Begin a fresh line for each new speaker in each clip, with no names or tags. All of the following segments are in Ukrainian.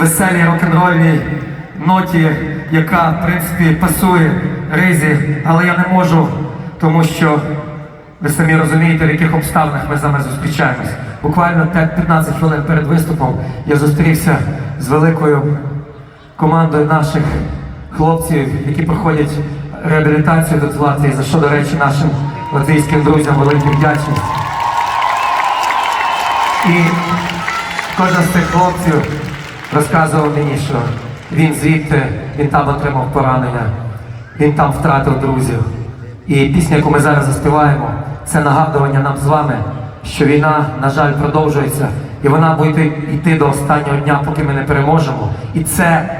веселій рок-н-рольній ноті, яка, в принципі, пасує ризі, але я не можу, тому що ви самі розумієте, в яких обставинах ми з вами зустрічаємось. Буквально 15 хвилин перед виступом я зустрівся з великою командою наших хлопців, які проходять реабілітацію тут в Латвії, за що, до речі, нашим латвійським друзям велику вдячність. І кожен з цих хлопців розказував мені, що він звідти, він там отримав поранення, він там втратив друзів. І пісня, яку ми зараз заспіваємо, це нагадування нам з вами, що війна, на жаль, продовжується, і вона буде йти до останнього дня, поки ми не переможемо. І це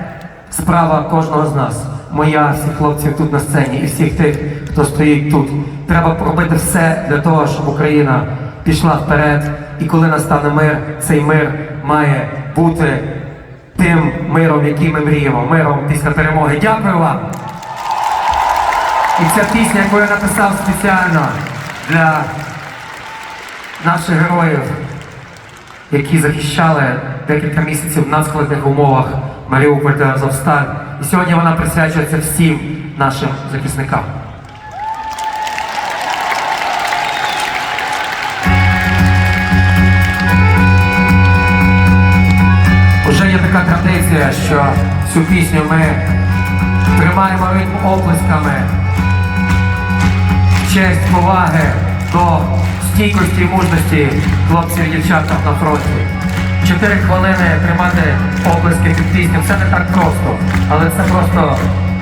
справа кожного з нас. Моя, всіх хлопців тут на сцені і всіх тих, хто стоїть тут. Треба робити все для того, щоб Україна пішла вперед. І коли настане мир, цей мир має бути тим миром, який ми мріємо, миром після перемоги. Дякую вам! І ця пісня, яку я написав спеціально для наших героїв, які захищали декілька місяців в надскладних умовах Маріуполь та Азовсталь. І сьогодні вона присвячується всім нашим захисникам. Така що цю пісню ми тримаємо ритм оплесками. Честь поваги до стійкості і мужності хлопців і дівчат там на фронті. Чотири хвилини тримати оплески під пісню. Це не так просто, але це просто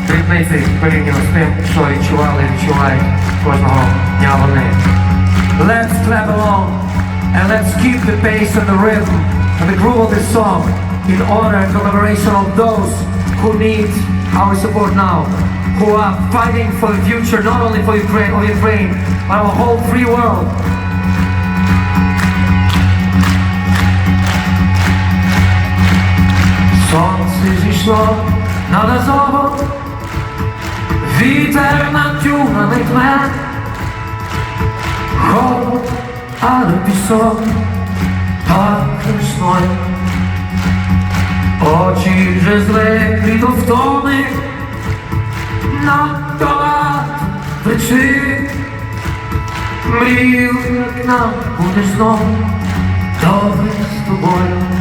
дрібниці порівняно з тим, що відчували і відчувають кожного дня вони. Let's clap along and let's keep the pace and the rhythm and the groove of this song in honor and commemoration of those who need our support now, who are fighting for the future not only for Ukraine or Ukraine, but our whole free world. Сонце зійшло над Азовом, вітер над дюнами тме, холод, але пісок пахне весною. Очі вже злеглі до втоми, надто багато причин. Мрію, як нам буде знов, добре з тобою.